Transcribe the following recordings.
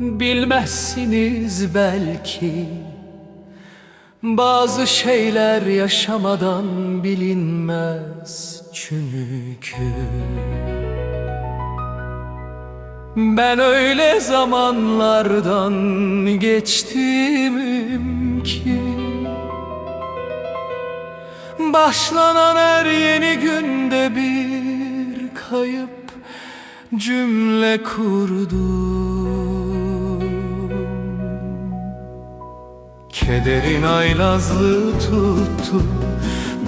bilmezsiniz belki. Bazı şeyler yaşamadan bilinmez çünkü. Ben öyle zamanlardan geçtimim ki. Başlanan her yeni günde bir cümle kurdum Kederin aylazlığı tuttu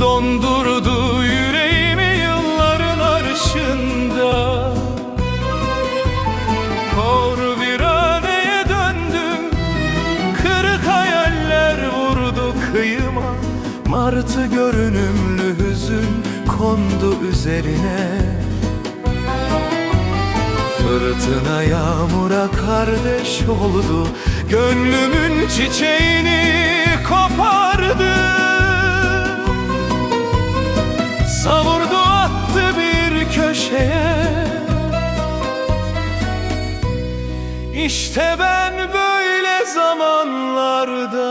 Dondurdu yüreğimi yılların arşında. Kor viraneye döndüm Kırık hayaller vurdu kıyıma. Martı görünümlü hüzün kondu üzerine Fırtına yağmura kardeş oldu. Gönlümün çiçeğini kopardı. Savurdu attı bir köşeye. İşte ben böyle zamanlarda